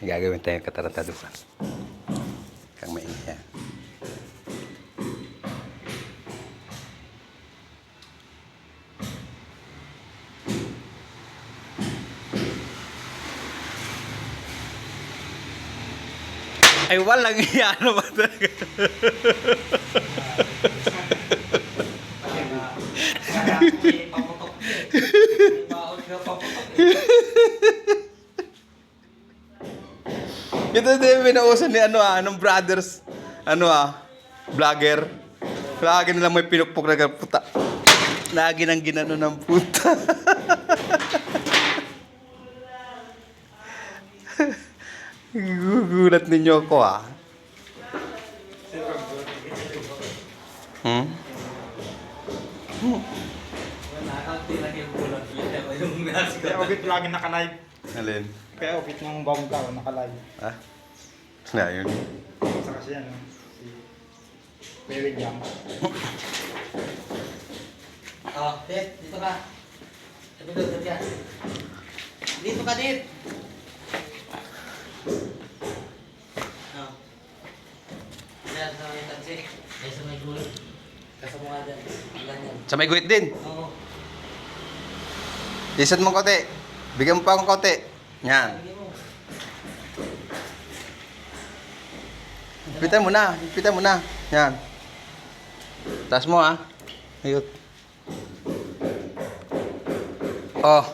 Gagawin tayong katarantaduhan. Kang maingay. Ay, walang iya naman talaga. Ito din pinausan ni ano ah, anong brothers, ano ah, vlogger. Lagi nilang may pinukpok na puta. Lagi nang ginano ng puta. Gugulat ninyo ako ah. Hmm? Kaya ubit lagi naka-live. Alin? Kaya ubit ng bawang tao naka-live. Ah? Na yun. Sa kasi ano, si Kuya Jam. Oh, Dave, dito ka. Sabi doon, sabi yan. Dito ka, Dave. Oh. Yan, sa may tansi. Yan, sa may gulo. Kasama nga dyan. Sa may guhit din. Oo. Isat mo konti. Bigyan mo pa akong konti. Yan. Lagi mo. Na. Ipitan mo na. Yan. Taas mo ah. Ayun. Oh.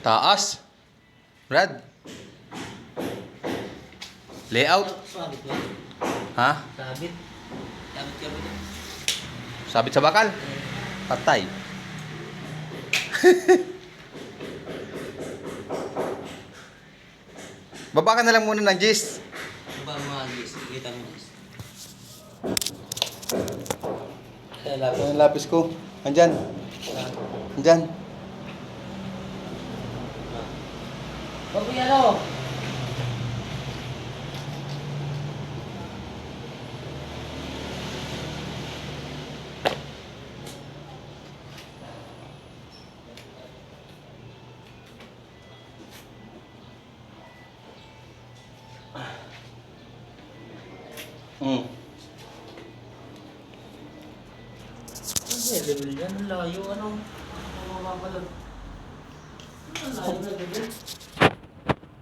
Taas. Brad. Layout. Ha? Sabit. Sabit sa bakal. Patay. Baba ka na lang muna ng gis. Ano ba ang mga gis? Kita mo gis. Kaya Ito lapis. yung lapis ko. Andyan. Andyan. Mo yan, oh. Mm. Ano level yan? Ang layo, ano? Ano mapapalag? Ang layo na level.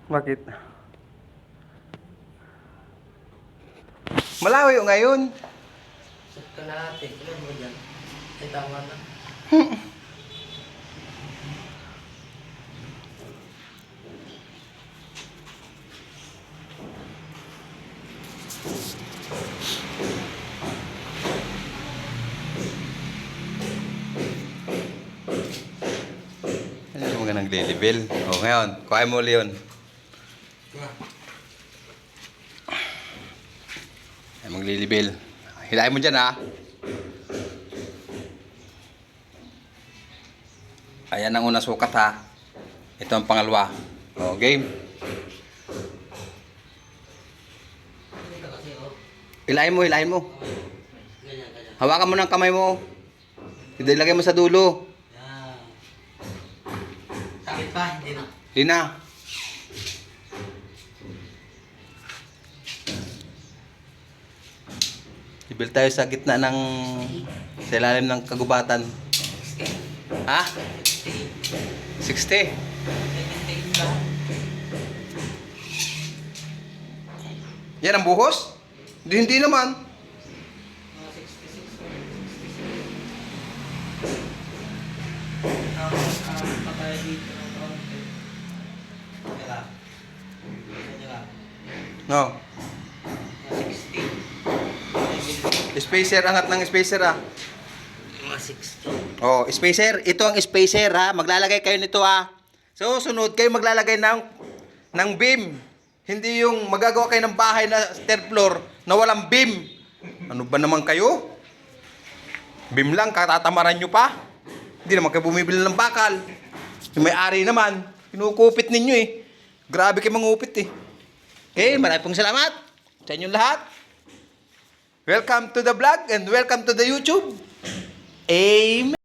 Bakit? Malawi ngayon. Sa kalahati, ilan mo dyan? Ay, tama na. Ano yung mga nagle-level? O ngayon, kuhain mo ulit yun. Ay, magle-level. Hilahin mo dyan ha. Ayan ang unang sukat ha. Ito ang pangalawa. O, game. Dito kasi, oh. Hilahin mo, hilahin mo. Hawakan mo ng kamay mo. Hindi lagay mo sa dulo. Sakit pa? Hindi na. Hindi na. Ibil tayo sa gitna ng sa ilalim ng kagubatan. Ha? 60. Yan ang buhos? Hindi, hindi naman. Mga 66. Tapos, ah, pa tayo dito ng konti. Teka lang. Teka lang. No. Mga 60. Spacer, angat ng spacer ah. Mga 60. Oh, spacer. Ito ang spacer ha. Maglalagay kayo nito ha. So, sunod kayo maglalagay ng ng beam. Hindi yung magagawa kayo ng bahay na third floor na walang beam. Ano ba naman kayo? Beam lang, katatamaran nyo pa. Hindi naman kayo bumibili ng bakal. Yung may-ari naman, kinukupit ninyo eh. Grabe kayo mangupit eh. Okay, maraming pong salamat sa inyong lahat. Welcome to the vlog and welcome to the YouTube. Amen.